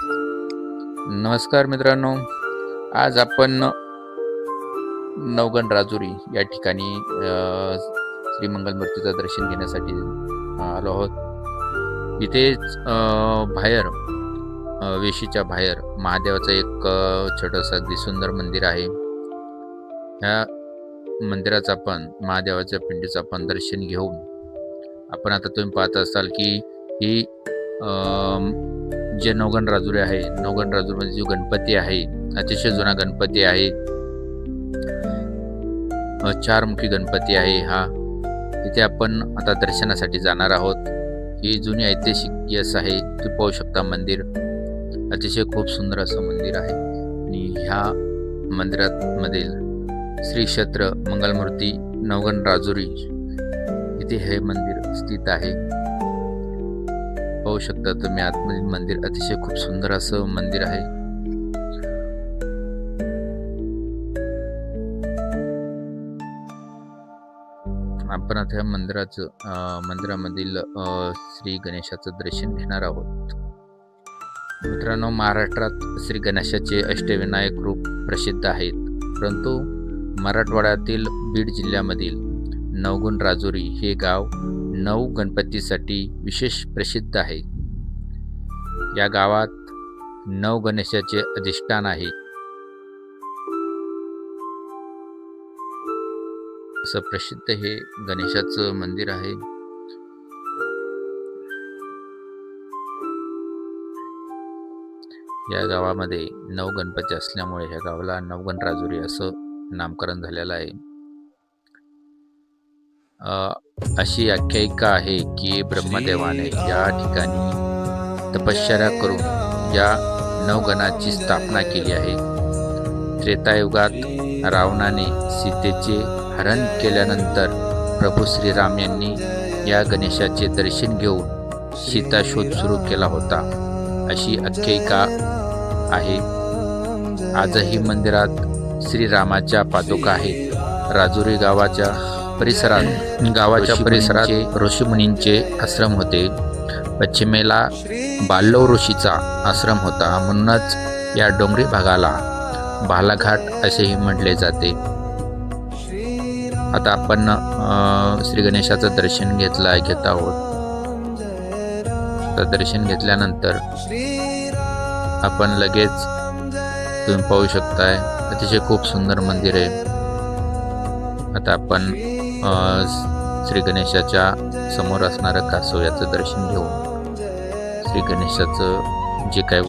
नमस्कार मित्रांनो. आज आपण नवगण राजुरी या ठिकाणी श्रीमंगल श्री मंगलमूर्तीचं दर्शन घेण्यासाठी आलो आहोत. इथेच बाहेर वेशीच्या बाहेर महादेवाचं एक छोटंसं अगदी सुंदर मंदिर आहे. ह्या मंदिराचं आपण महादेवाच्या पिंडीचं आपण दर्शन घेऊन आपण आता तुम्ही पाहत असाल की ही जे नोगन राजुरी आहे नवगण राजुरीमध्ये जो गणपती आहे अतिशय जुना गणपती आहे चारमुखी गणपती आहे हा. इथे आपण आता दर्शनासाठी जाणार आहोत. ही जुनी ऐतिहासिक यस आहे तू पाहू शकता मंदिर. अतिशय खूप सुंदर असं मंदिर आहे. आणि ह्या मंदिरातमधील श्री क्षेत्र मंगलमूर्ती नवगण राजुरी इथे हे मंदिर स्थित आहे. पाहू शकता तुम्ही. आतमधील मंदिर अतिशय खूप सुंदर असं मंदिर आहे. आपण आता या मंदिराचं मंदिरामधील श्री गणेशाचं दर्शन घेणार आहोत. मित्रांनो महाराष्ट्रात श्री गणेशाचे अष्टविनायक रूप प्रसिद्ध आहेत. परंतु मराठवाड्यातील बीड जिल्ह्यामधील नवगुण राजुरी हे गाव नऊ गणपतीसाठी विशेष प्रसिद्ध आहे. या गावात नऊ गणेशाचे अधिष्ठान आहे. असं प्रसिद्ध हे गणेशाचं मंदिर आहे. या गावामध्ये नऊ गणपती असल्यामुळे ह्या गावाला नवगण राजुरी असं नामकरण झालेलं आहे. अशी आख्यायिका आहे की ब्रह्मदेवाने या ठिकाणी तपश्चर्या करून या नवगणाची स्थापना केली आहे. त्रेतायुगात रावणाने सीतेचे हरण केल्यानंतर प्रभू श्रीराम यांनी या गणेशाचे दर्शन घेऊन सीताशोध सुरू केला होता. अशी आख्यायिका आहे. आजही मंदिरात श्रीरामाच्या पादुका आहेत. राजुरी गावाच्या परिसरात गावाच्या परिसरात ऋषीमुनींचे आश्रम होते. पश्चिमेला बाल्लव ऋषीचा आश्रम होता. म्हणूनच या डोंगरी भागाला बालाघाट असेही म्हटले जाते. आता आपण श्री गणेशाचं दर्शन घेतलं आहे घेत आहोत. तर दर्शन घेतल्यानंतर आपण लगेच तुम्ही पाहू शकताय अतिशय खूप सुंदर मंदिर आहे. आता आपण श्री गणेशाच्या समोर असणारं कासव याचं दर्शन घेऊन श्री गणेशाचं जे काही